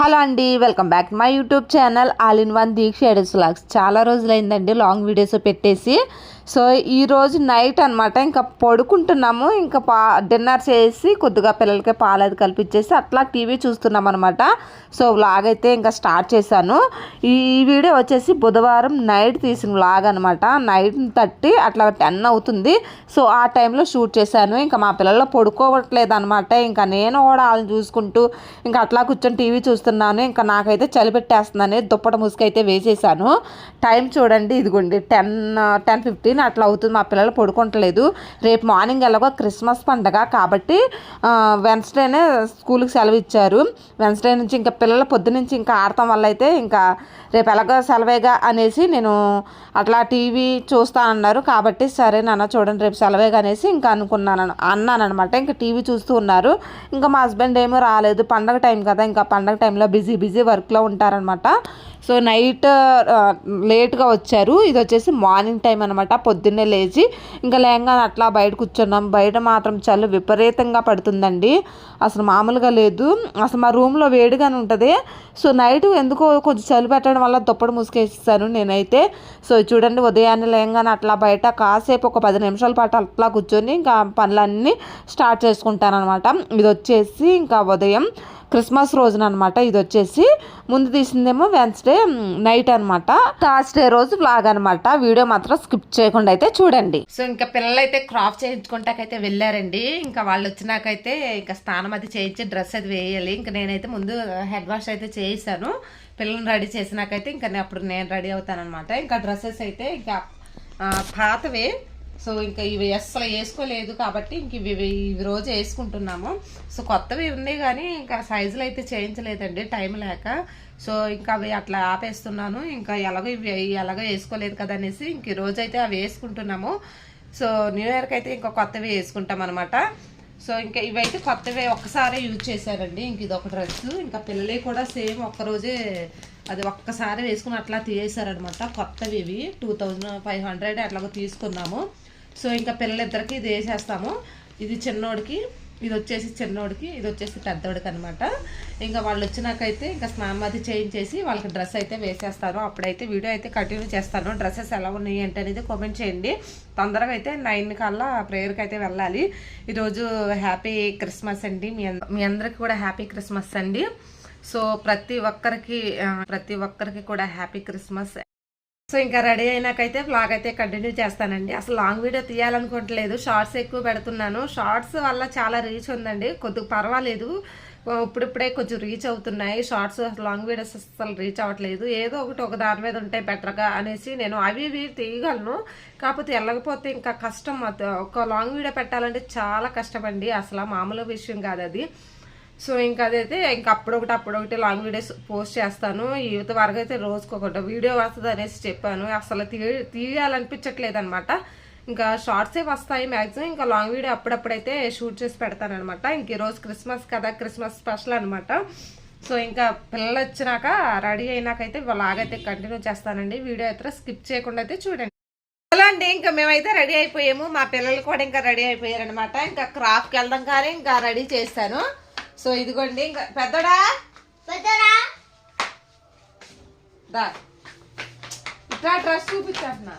Hello అండి welcome back my YouTube channel. All in one Deeksha ఎడస్ లాక్స్ చాలా రోజులైందండి లాంగ్ వీడియోస్ పెట్టేసి. సో ఈరోజు నైట్ అనమాట ఇంకా పడుకుంటున్నాము. ఇంకా పా డిన్నర్ చేసి కొద్దిగా పిల్లలకి పాలు అది కల్పించేసి అట్లా టీవీ చూస్తున్నాం అనమాట సో వ్లాగ్ అయితే ఇంకా స్టార్ట్ చేశాను. ఈ వీడియో వచ్చేసి బుధవారం నైట్ తీసిన వ్లాగ్ అనమాట నైట్ థర్టీ అట్లా టెన్ అవుతుంది. సో ఆ టైంలో షూట్ చేశాను. ఇంకా మా పిల్లలు పడుకోవట్లేదు అనమాట ఇంకా నేను కూడా వాళ్ళని చూసుకుంటూ ఇంకా అట్లా కూర్చొని టీవీ చూస్తున్నాను. ఇంకా నాకైతే చలి పెట్టేస్తుందని దుప్పట అయితే వేసేసాను. టైం చూడండి ఇదిగోండి టెన్ టెన్ ఫిఫ్టీన్ అట్లా అవుతుంది మా పిల్లలు పడుకుంటలేదు. రేపు మార్నింగ్ ఎలాగో క్రిస్మస్ పండగ కాబట్టి వెన్స్డేనే స్కూల్కి సెలవు ఇచ్చారు వెన్స్డే నుంచి ఇంకా పిల్లలు పొద్దు నుంచి ఇంకా ఆడటం వల్ల అయితే ఇంకా రేపు ఎలాగో సెలవేగా అనేసి నేను అట్లా టీవీ చూస్తా అన్నారు కాబట్టి సరే నాన్న చూడండి రేపు సెలవేగా అనేసి ఇంకా అనుకున్నాను అన్నాను అనమాట ఇంకా టీవీ చూస్తూ ఉన్నారు. ఇంకా మా హస్బెండ్ ఏమో రాలేదు. పండగ టైం కదా ఇంకా పండగ టైంలో బిజీ బిజీ వర్క్లో ఉంటారనమాట సో నైట్ లేట్గా వచ్చారు. ఇది వచ్చేసి మార్నింగ్ టైం అనమాట పొద్దున్నే లేచి ఇంకా లేంగానే అట్లా బయట కూర్చున్నాం. బయట మాత్రం చలి విపరీతంగా పడుతుందండి. అసలు మామూలుగా లేదు. అసలు మా రూమ్లో వేడిగానే ఉంటుంది. సో నైట్ ఎందుకో కొంచెం చలి పెట్టడం వల్ల దుప్పటి ముసుకేస్తాను నేనైతే. సో చూడండి ఉదయాన్నే లేంగానే అట్లా బయట కాసేపు ఒక పది నిమిషాల పాటు అట్లా కూర్చొని ఇంకా పనులన్నీ స్టార్ట్ చేసుకుంటాను అనమాట ఇది వచ్చేసి ఇంకా ఉదయం. క్రిస్మస్ రోజున అనమాట ఇది వచ్చేసి ముందు తీసిందేమో వెన్స్డే నైట్ అనమాట థర్స్డే రోజు బ్లాగ్ అనమాట వీడియో మాత్రం స్కిప్ చేయకుండా అయితే చూడండి. సో ఇంకా పిల్లలు అయితే క్రాప్ చేయించుకుంటాకైతే వెళ్ళారండి. ఇంకా వాళ్ళు వచ్చినాకైతే ఇంకా స్నానం అది చేయించి డ్రెస్ అది వేయాలి. ఇంకా నేనైతే ముందు హెడ్ వాష్ అయితే చేయిస్తాను. పిల్లల్ని రెడీ చేసినాకైతే ఇంకా నేను అప్పుడు నేను రెడీ అవుతాను అనమాట ఇంకా డ్రెస్సెస్ అయితే ఇంకా పాతవే. సో ఇంకా ఇవి అస్సలు వేసుకోలేదు కాబట్టి ఇంక ఇవి ఇవి రోజు వేసుకుంటున్నాము. సో కొత్తవి ఉన్నాయి కానీ ఇంకా సైజులు అయితే చేయించలేదండి టైం లేక. సో ఇంకా అవి అట్లా ఆపేస్తున్నాను. ఇంకా ఎలాగో ఇవి ఎలాగో వేసుకోలేదు కదా అనేసి ఇంక రోజు అయితే అవి వేసుకుంటున్నాము. సో న్యూ ఇయర్కి అయితే ఇంకా కొత్తవి వేసుకుంటాం అనమాట సో ఇంకా ఇవైతే కొత్తవే ఒక్కసారే యూజ్ చేశారండి. ఇంక ఇది ఒక డ్రెస్. ఇంకా పిల్లలే కూడా సేమ్ ఒక్కరోజే అది ఒక్కసారి వేసుకుని అట్లా తీసేశారనమాట కొత్తవి ఇవి. టూ థౌజండ్ ఫైవ్ హండ్రెడ్ అట్లాగో తీసుకున్నాము. సో ఇంకా పిల్లలిద్దరికి ఇది వేసేస్తాము. ఇది చిన్నోడికి ఇది వచ్చేసి చిన్నోడికి ఇది వచ్చేసి పెద్దోడికి అనమాట ఇంకా వాళ్ళు వచ్చినాకైతే ఇంకా స్నానం అది చేయించేసి వాళ్ళకి డ్రెస్ అయితే వేసేస్తాను. అప్పుడైతే వీడియో అయితే కంటిన్యూ చేస్తాను. డ్రెస్సెస్ ఎలా ఉన్నాయి ఏంటి అనేది కామెంట్ చేయండి. తొందరగా అయితే నైన్ కల్లా ప్రేయర్కి అయితే వెళ్ళాలి. ఈరోజు హ్యాపీ క్రిస్మస్ అండి. మీ మీ అందరికి కూడా హ్యాపీ క్రిస్మస్ అండి. సో ప్రతి ఒక్కరికి ప్రతి ఒక్కరికి కూడా హ్యాపీ క్రిస్మస్. సో ఇంకా రెడీ అయినాకైతే బ్లాగ్ అయితే కంటిన్యూ చేస్తానండి. అసలు లాంగ్ వీడియో తీయాలనుకోవట్లేదు. షార్ట్స్ ఎక్కువ పెడుతున్నాను. షార్ట్స్ వల్ల చాలా రీచ్ ఉందండి. కొద్దిగా పర్వాలేదు. ఇప్పుడిప్పుడే కొంచెం రీచ్ అవుతున్నాయి. షార్ట్స్ లాంగ్ వీడియోస్ అసలు రీచ్ అవ్వట్లేదు. ఏదో ఒకటి ఒక దాని మీద ఉంటే బెటర్గా అనేసి నేను అవి ఇవి తీయగలను. కాకపోతే వెళ్ళకపోతే ఇంకా కష్టం. ఒక లాంగ్ వీడియో పెట్టాలంటే చాలా కష్టమండి. అసలు మామూలు విషయం కాదు అది సో ఇంకా అదైతే ఇంకా అప్పుడొకటి అప్పుడొకటి లాంగ్ వీడియోస్ పోస్ట్ చేస్తాను. యువత వరకు అయితే రోజుకొకటి వీడియో వస్తుంది అనేసి చెప్పాను. అసలు తీ తీయాలనిపించట్లేదు అనమాట ఇంకా షార్ట్సే వస్తాయి మ్యాక్సిమం ఇంకా లాంగ్ వీడియో అప్పుడప్పుడైతే షూట్ చేసి పెడతాను అనమాట ఇంక ఈరోజు క్రిస్మస్ కదా క్రిస్మస్ స్పెషల్ అనమాట. సో ఇంకా పిల్లలు వచ్చినాక రెడీ అయినాకైతే లాగైతే కంటిన్యూ చేస్తానండి. వీడియో అయితే స్కిప్ చేయకుండా అయితే చూడండి. అలా అండి ఇంకా మేమైతే రెడీ అయిపోయాము. మా పిల్లలు కూడా ఇంకా రెడీ అయిపోయారు అనమాట ఇంకా క్రాఫ్ట్కి వెళ్దాం కానీ ఇంకా రెడీ చేస్తాను సో ఇదిగోండి ఇంకా పెద్దోడా? దా. ఇట్లా డ్రెస్ చూపించేస్తున్నా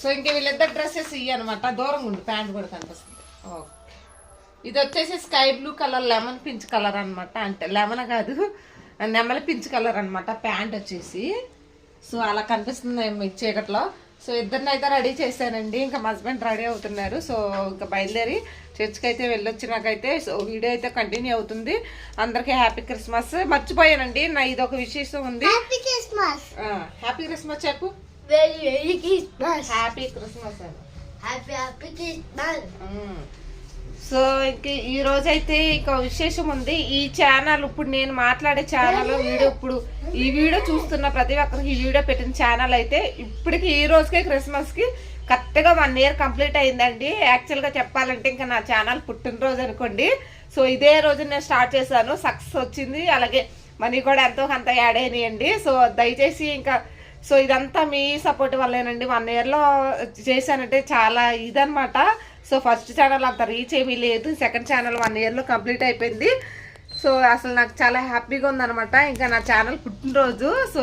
సో ఇంక వీళ్ళిద్దరు డ్రెస్సెస్ ఇవి అనమాట దూరంగా ఉండు ప్యాంట్ కూడా కనిపిస్తుంది. ఓకే. ఇది వచ్చేసి స్కై బ్లూ కలర్ లెమన్ పించ్ కలర్ అన్నమాట. అంటే లెమన్ కాదు నెమలి పించ్ కలర్ అన్నమాట ప్యాంట్ వచ్చేసి. సో అలా కనిపిస్తుంది మీ చీకట్లో. సో ఇద్దరిని అయితే రెడీ చేశానండి. ఇంకా మా హస్బెండ్ రెడీ అవుతున్నారు. సో ఇంకా బయలుదేరి చర్చ్కి అయితే వెళ్ళొచ్చినాకైతే సో వీడియో అయితే కంటిన్యూ అవుతుంది. అందరికీ హ్యాపీ క్రిస్మస్ మర్చిపోయానండి. నా ఇది ఒక విశేషం ఉంది. హ్యాపీ క్రిస్మస్ చెప్పు. Very, Merry Christmas. Happy Christmas so ఇంక ఈ రోజు అయితే ఇక విశేషం ఉంది. ఈ ఛానల్ ఇప్పుడు నేను మాట్లాడే ఛానల్ వీడియో ఇప్పుడు ఈ వీడియో చూస్తున్న ప్రతి ఒక్కరికి ఈ వీడియో పెట్టిన ఛానల్ అయితే ఇప్పటికి ఈ రోజుకే క్రిస్మస్కి కరెక్ట్గా వన్ ఇయర్ కంప్లీట్ అయిందండి. యాక్చువల్గా చెప్పాలంటే ఇంకా నా ఛానల్ పుట్టినరోజు అనుకోండి. సో ఇదే రోజు నేను స్టార్ట్ చేశాను. సక్సెస్ వచ్చింది. అలాగే మనీ కూడా ఎంతో కొంత యాడ్ అయినాయండి. సో దయచేసి ఇంకా సో ఇదంతా మీ సపోర్ట్ వల్లేనండి. వన్ ఇయర్లో చేశానంటే చాలా ఇదనమాట సో ఫస్ట్ ఛానల్ అంత రీచ్ ఏమీ లేదు. సెకండ్ ఛానల్ వన్ ఇయర్లో కంప్లీట్ అయిపోయింది. సో అసలు నాకు చాలా హ్యాపీగా ఉందన్నమాట. ఇంకా నా ఛానల్ పుట్టినరోజు. సో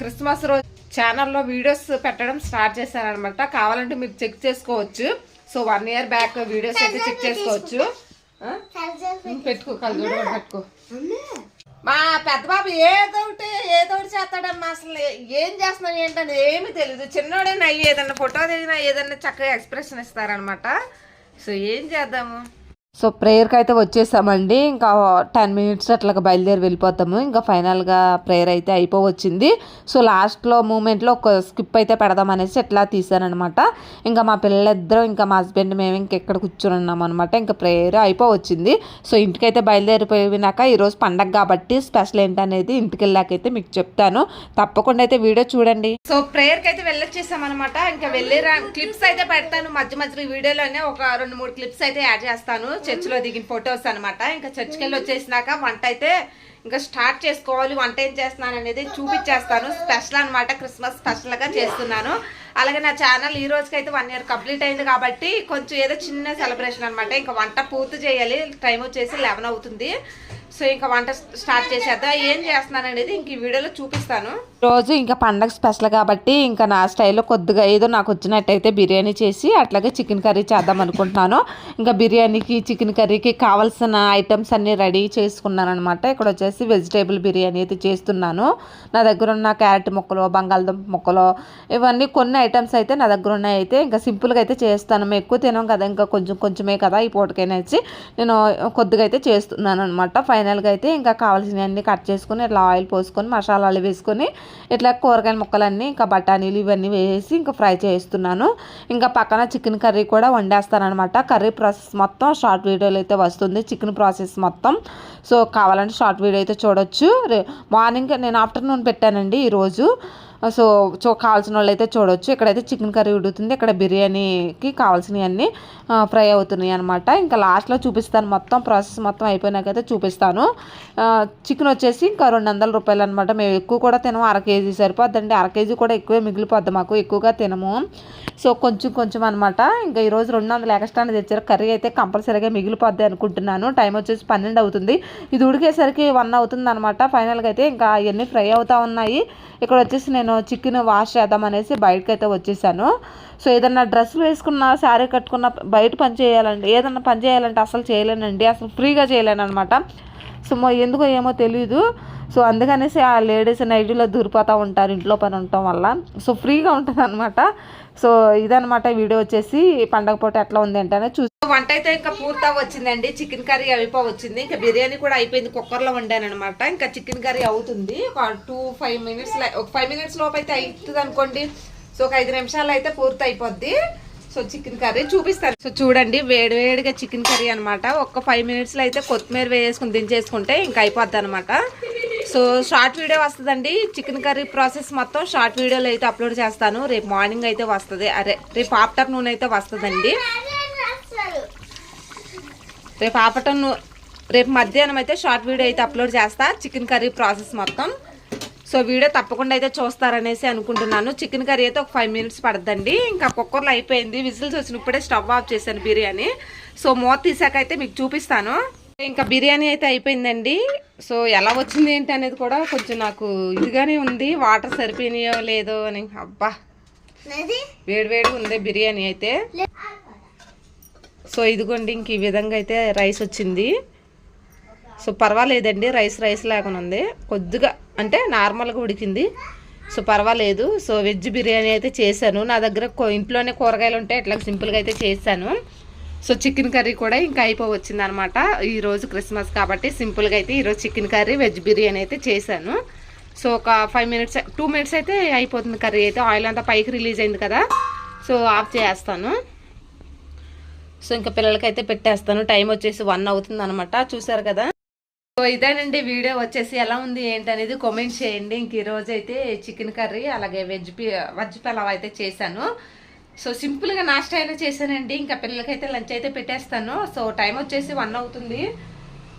క్రిస్మస్ రోజు ఛానల్లో వీడియోస్ పెట్టడం స్టార్ట్ చేశానమాట కావాలంటే మీరు చెక్ చేసుకోవచ్చు. So one year back videos అయితే చెక్ చేసుకోవచ్చు? పెట్టుకో కళ్ళు పెట్టుకో. మా పెద్ద బాబు ఏదో ఒకటి ఏదో ఒకటి చేస్తాడమ్మా. అసలు ఏం చేస్తున్నావు ఏంటని ఏమీ తెలియదు చిన్నోడైనా ఏదన్నా ఫోటో దిగినా ఏదన్నా చక్కగా ఎక్స్ప్రెషన్ ఇస్తారనమాట సో ఏం చేద్దాము? సో ప్రేయర్కి అయితే వచ్చేసామండి. ఇంకా టెన్ మినిట్స్ అట్లాగా బయలుదేరి వెళ్ళిపోతాము. ఇంకా ఫైనల్గా ప్రేయర్ అయితే అయిపోవచ్చింది. సో లాస్ట్లో మూమెంట్లో ఒక స్కిప్ అయితే పెడదాం అనేసి ఎట్లా తీసానమాట ఇంకా మా పిల్లలిద్దరం ఇంకా మా హస్బెండ్ మేము ఇంకెక్కడ కూర్చొని ఉన్నాం అనమాట ఇంకా ప్రేయర్ అయిపోవచ్చింది. సో ఇంటికైతే బయలుదేరిపోయినాక ఈరోజు పండగ కాబట్టి స్పెషల్ ఏంటనేది ఇంటికి వెళ్ళాకైతే మీకు చెప్తాను. తప్పకుండా అయితే వీడియో చూడండి. సో ప్రేయర్కి అయితే వెళ్ళొచ్చేసామన్నమాట. ఇంకా వెళ్ళి క్లిప్స్ అయితే పెడతాను. మధ్య మధ్య వీడియోలోనే ఒక రెండు మూడు క్లిప్స్ అయితే యాడ్ చేస్తాను. చర్చిలో దిగిన ఫొటోస్ అనమాట ఇంకా చర్చికి వెళ్ళి వచ్చేసినాక వంట అయితే ఇంకా స్టార్ట్ చేసుకోవాలి. వంట ఏం చేస్తున్నాను అనేది చూపించేస్తాను. స్పెషల్ అనమాట క్రిస్మస్ స్పెషల్గా చేస్తున్నాను. అలాగే నా ఛానల్ ఈ రోజుకైతే వన్ ఇయర్ కంప్లీట్ అయింది కాబట్టి కొంచెం ఏదో చిన్న సెలబ్రేషన్ అనమాట ఇంకా వంట పూర్తి చేయాలి. టైం వచ్చేసి లెవెన్ అవుతుంది. సో ఇంకా వంట స్టార్ట్ చేసేద్దా. ఏం చేస్తున్నాను అనేది ఇంక ఈ వీడియోలో చూపిస్తాను. రోజు ఇంకా పండగ స్పెషల్ కాబట్టి ఇంకా నా స్టైల్లో కొద్దిగా ఏదో నాకు వచ్చినట్టయితే బిర్యానీ చేసి అట్లాగే చికెన్ కర్రీ చేద్దాం అనుకుంటున్నాను. ఇంకా బిర్యానీకి చికెన్ కర్రీకి కావాల్సిన ఐటమ్స్ అన్ని రెడీ చేసుకున్నాను అనమాట ఇక్కడ వచ్చేసి వెజిటేబుల్ బిర్యానీ అయితే చేస్తున్నాను. నా దగ్గర ఉన్న క్యారెట్ ముక్కలు బంగాళదుంప ముక్కలు ఇవన్నీ కొన్ని ఐటమ్స్ అయితే నా దగ్గర ఉన్నాయి అయితే ఇంకా సింపుల్గా అయితే చేస్తాను. మేము ఎక్కువ తినాం కదా ఇంకా కొంచెం కొంచెమే కదా ఈ పూటకైనా వచ్చి నేను కొద్దిగా అయితే చేస్తున్నాను అనమాట ఫైనల్గా అయితే ఇంకా కావాల్సినవన్నీ కట్ చేసుకొని ఇట్లా ఆయిల్ పోసుకొని మసాలాలు వేసుకొని ఇట్లా కూరగాయల ముక్కలన్నీ ఇంకా బఠానీలు ఇవన్నీ వేసి ఇంకా ఫ్రై చేస్తున్నాను. ఇంకా పక్కన చికెన్ కర్రీ కూడా వండేస్తాను అనమాట కర్రీ ప్రాసెస్ మొత్తం షార్ట్ వీడియోలో అయితే వస్తుంది. చికెన్ ప్రాసెస్ మొత్తం. సో కావాలంటే షార్ట్ వీడియో అయితే చూడొచ్చు. మార్నింగ్ నేను ఆఫ్టర్నూన్ పెట్టానండి ఈరోజు. సో చూ కావాల్సిన వాళ్ళు అయితే చూడొచ్చు. ఇక్కడైతే చికెన్ కర్రీ ఉడుతుంది. ఇక్కడ బిర్యానీకి కావాల్సినవన్నీ ఫ్రై అవుతున్నాయి అనమాట ఇంకా లాస్ట్లో చూపిస్తాను. మొత్తం ప్రాసెస్ మొత్తం అయిపోయినాకైతే చూపిస్తాను. చికెన్ వచ్చేసి ఇంకా రెండు వందల రూపాయలు అనమాట మేము ఎక్కువ కూడా తినము. అర కేజీ సరిపోద్దండి. అర కేజీ కూడా ఎక్కువే మిగిలిపోద్ది మాకు. ఎక్కువగా తినము. సో కొంచెం కొంచెం అనమాట ఇంకా ఈరోజు రెండు వందల ఎక్స్ట్రానే తెచ్చారు. కర్రీ అయితే కంపల్సరీగా మిగిలిపోద్ది అనుకుంటున్నాను. టైం వచ్చేసి పన్నెండు అవుతుంది. ఇది ఉడికేసరికి వన్ అవుతుంది అనమాట ఫైనల్గా అయితే ఇంకా అవన్నీ ఫ్రై అవుతూ ఉన్నాయి. ఇక్కడ వచ్చేసి నేను చికెన్ వాష్ చేద్దాం అనేసి బయటకు అయితే వచ్చేసాను. సో ఏదన్నా డ్రెస్సులు వేసుకున్న శారీ కట్టుకున్న బయట పని చేయాలండి. ఏదన్నా పని చేయాలంటే అసలు చేయలేనండి. అసలు ఫ్రీగా చేయలేను అనమాట సో ఎందుకో ఏమో తెలియదు సో అందుకనేసి ఆ లేడీస్ నైట్లో దూరిపోతూ ఉంటారు ఇంట్లో పని ఉండటం వల్ల. సో ఫ్రీగా ఉంటుంది అనమాట సో ఇదనమాట వీడియో వచ్చేసి పండగ పూట ఎట్లా ఉంది అంటే చూసి వంట అయితే ఇంకా పూర్తి వచ్చిందండి చికెన్ కర్రీ అయిపో వచ్చింది. ఇంకా బిర్యానీ కూడా అయిపోయింది. కుక్కర్లో వండాను అనమాట ఇంకా చికెన్ కర్రీ అవుతుంది. ఒక టూ ఫైవ్ మినిట్స్ ఒక ఫైవ్ మినిట్స్ లోపు అయితే అవుతుంది అనుకోండి సో ఒక ఐదు నిమిషాలు అయితే పూర్తి అయిపోద్ది. సో చికెన్ కర్రీ చూపిస్తాను. సో చూడండి వేడివేడిగా చికెన్ కర్రీ అనమాట ఒక్క ఫైవ్ మినిట్స్లో అయితే కొత్తిమీర వేసుకుని దించేసుకుంటే ఇంకా అయిపోద్ది అనమాట సో షార్ట్ వీడియో వస్తుందండి. చికెన్ కర్రీ ప్రాసెస్ మొత్తం షార్ట్ వీడియోలో అయితే అప్లోడ్ చేస్తాను. రేపు మార్నింగ్ అయితే వస్తుంది. అరే రేపు ఆఫ్టర్నూన్ అయితే వస్తుందండి. రేపు ఆఫ్టర్నూన్ రేపు మధ్యాహ్నం అయితే షార్ట్ వీడియో అయితే అప్లోడ్ చేస్తా. చికెన్ కర్రీ ప్రాసెస్ మొత్తం. సో వీడియో తప్పకుండా అయితే చూస్తారనేసి అనుకుంటున్నాను. చికెన్ కర్రీ అయితే ఒక ఫైవ్ మినిట్స్ పడుతుందండి ఇంకా కుక్కర్లో అయిపోయింది. విజిల్స్ వచ్చినప్పుడే స్టవ్ ఆఫ్ చేశాను బిర్యానీ. సో మూత తీసాక అయితే మీకు చూపిస్తాను. ఇంకా బిర్యానీ అయితే అయిపోయిందండి. సో ఎలా వచ్చింది ఏంటి అనేది కూడా కొంచెం నాకు ఇదిగానే ఉంది. వాటర్ సరిపోయినాయో లేదో అని. అబ్బా. వేడి వేడి ఉంది బిర్యానీ అయితే. సో ఇదిగోండి ఇంక ఈ విధంగా అయితే రైస్ వచ్చింది. సో పర్వాలేదండి. రైస్ రైస్ లేకుండా ఉంది. కొద్దిగా అంటే నార్మల్గా ఉడికింది. సో పర్వాలేదు. సో వెజ్ బిర్యానీ అయితే చేశాను. నా దగ్గర కో- ఇంట్లోనే కూరగాయలు ఉంటే ఇట్లా సింపుల్గా అయితే చేశాను సో చికెన్ కర్రీ కూడా ఇంకా అయిపోవచ్చింది అనమాట ఈరోజు క్రిస్మస్ కాబట్టి సింపుల్గా అయితే ఈరోజు చికెన్ కర్రీ వెజ్ బిర్యానీ అయితే చేశాను. సో ఒక ఫైవ్ మినిట్స్ టూ మినిట్స్ అయితే అయిపోతుంది కర్రీ అయితే. ఆయిల్ అంతా పైకి రిలీజ్ అయింది కదా. సో ఆఫ్ చేస్తాను. సో ఇంకా పిల్లలకైతే పెట్టేస్తాను. టైం వచ్చేసి వన్ అవుతుంది అనమాట చూసారు కదా? సో ఇదేనండి వీడియో. వచ్చేసి ఎలా ఉంది ఏంటి అనేది కామెంట్ చేయండి. ఇంక ఈరోజు అయితే చికెన్ కర్రీ అలాగే వెజ్ పి వెజ్ పలావ్ అయితే చేశాను. సో సింపుల్గా నాష్టా అయినా చేశానండి. ఇంకా పిల్లలకైతే లంచ్ అయితే పెట్టేస్తాను. సో టైం వచ్చేసి వన్ అవుతుంది.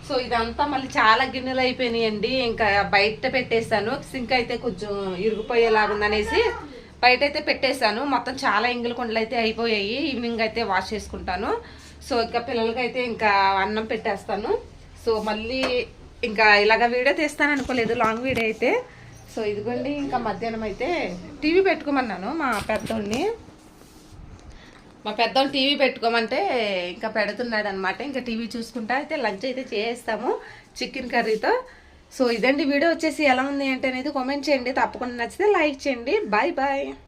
సో ఇదంతా మళ్ళీ చాలా గిన్నెలు అయిపోయినాయండి. ఇంకా బయట పెట్టేశాను. సింక్ అయితే కొంచెం ఇరిగిపోయేలాగుందనేసి బయట అయితే పెట్టేశాను. మొత్తం చాలా ఎంగిలి కొండలు అయితే అయిపోయాయి. ఈవినింగ్ అయితే వాష్ చేసుకుంటాను. సో ఇంకా పిల్లలకైతే ఇంకా అన్నం పెట్టేస్తాను. సో మళ్ళీ ఇంకా ఇలాగ వీడియో తీస్తాను అనుకోలేదు లాంగ్ వీడియో అయితే. సో ఇదిగోండి ఇంకా మధ్యాహ్నం అయితే టీవీ పెట్టుకోమన్నాను మా పెద్దోడిని. మా పెద్దోడు టీవీ పెట్టుకోమంటే ఇంకా పెడుతున్నాడు అనమాట ఇంకా టీవీ చూసుకుంటా అయితే లంచ్ అయితే చేస్తాము చికెన్ కర్రీతో. సో ఇదండి వీడియో వచ్చేసి ఎలా ఉంది అంటే అనేది కామెంట్ చేయండి. తప్పకుండా నచ్చితే లైక్ చేయండి. Bye bye.